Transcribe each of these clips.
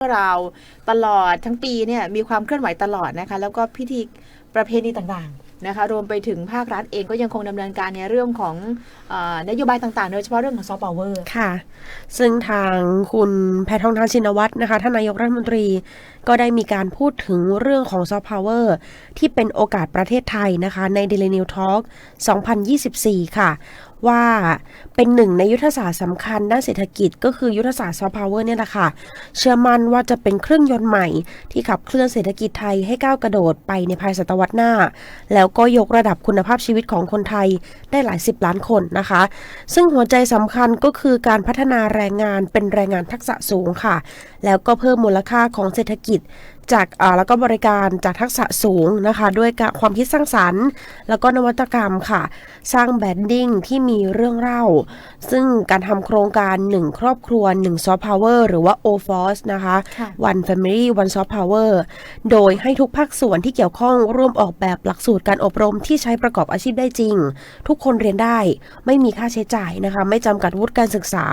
เราตลอดทั้งปีเนี่ยมีความเคลื่อนไหวตลอดนะคะ แล้วก็พิธีประเพณีต่างๆนะคะ รวมไปถึงภาครัฐเองก็ยังคงดำเนินการในเรื่องของออนโยบายต่างๆ โดยเฉพาะเรื่องของซอฟต์พาวเวอร์ค่ะ ซึ่งทางคุณแพทองทานชินวัตรนะคะท่านนายกรัฐมนตรีก็ได้มีการพูดถึงเรื่องของซอฟต์พาวเวอร์ที่เป็นโอกาสประเทศไทยนะคะ ใน Daily New Talk 2024 ค่ะ ว่าเป็นหนึ่งในยุทธศาสตร์สำคัญด้านเศรษฐกิจ ก็คือยุทธศาสตร์ซอฟต์พาวเวอร์เนี่ยแหละค่ะ เชื่อมั่นว่าจะเป็นเครื่องยนต์ใหม่ ที่ขับเคลื่อนเศรษฐกิจไทยให้ก้าวกระโดดไปในภายศตวรรษหน้า แล้วก็ยกระดับคุณภาพชีวิตของคนไทยได้หลายสิบล้านคนนะคะ ซึ่งหัวใจสำคัญก็คือการพัฒนาแรงงานเป็นแรงงานทักษะสูงค่ะ แล้วก็เพิ่มมูลค่าของเศรษฐกิจ จากอ่าแล้วก็บริการจากทักษะสูงนะคะ ด้วยการความคิดสร้างสรรค์ แล้วก็นวัตกรรมค่ะ สร้างแบรนดิ้งที่มีเรื่องเล่า ซึ่งการทำโครงการ 1 ครอบครัว1 Soft Power หรือว่า o f o r c e นะคะค่ะ One Family One Soft Power โดยให้ทุกภาคส่วนที่เกี่ยวข้องร่วมออกแบบหลักสูตรการอบรมที่ใช้ประกอบอาชีพได้จริง ทุกคนเรียนได้ไม่มีค่าใช้จ่ายนะคะ ไม่จำกัดวุฒิการศึกษา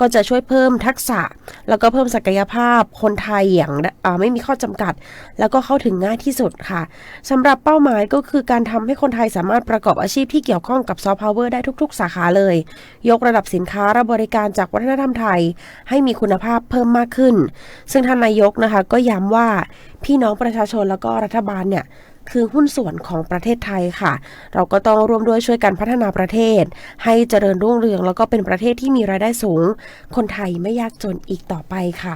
ก็จะช่วยเพิ่มทักษะ แล้วก็เพิ่มศักยภาพคนไทยอย่างอ่าไม่มีข้อจำกัด แล้วก็เข้าถึงง่ายที่สุดค่ะสำหรับเป้าหมายก็คือการทำให้คนไทยสามารถประกอบอาชีพที่เกี่ยวข้องกับซอฟต์พาวเวอร์ได้ทุก ๆ สาขาเลย ยกระดับสินค้าและบริการจากวัฒนธรรมไทย ให้มีคุณภาพเพิ่มมากขึ้น ซึ่งท่านนายกนะคะก็ย้ำว่าพี่น้องประชาชนแล้วก็รัฐบาลเนี่ยคือหุ้นส่วนของประเทศไทยค่ะ เราก็ต้องร่วมด้วยช่วยกันพัฒนาประเทศ ให้เจริญรุ่งเรืองแล้วก็เป็นประเทศที่มีรายได้สูง คนไทยไม่ยากจนอีกต่อไปค่ะ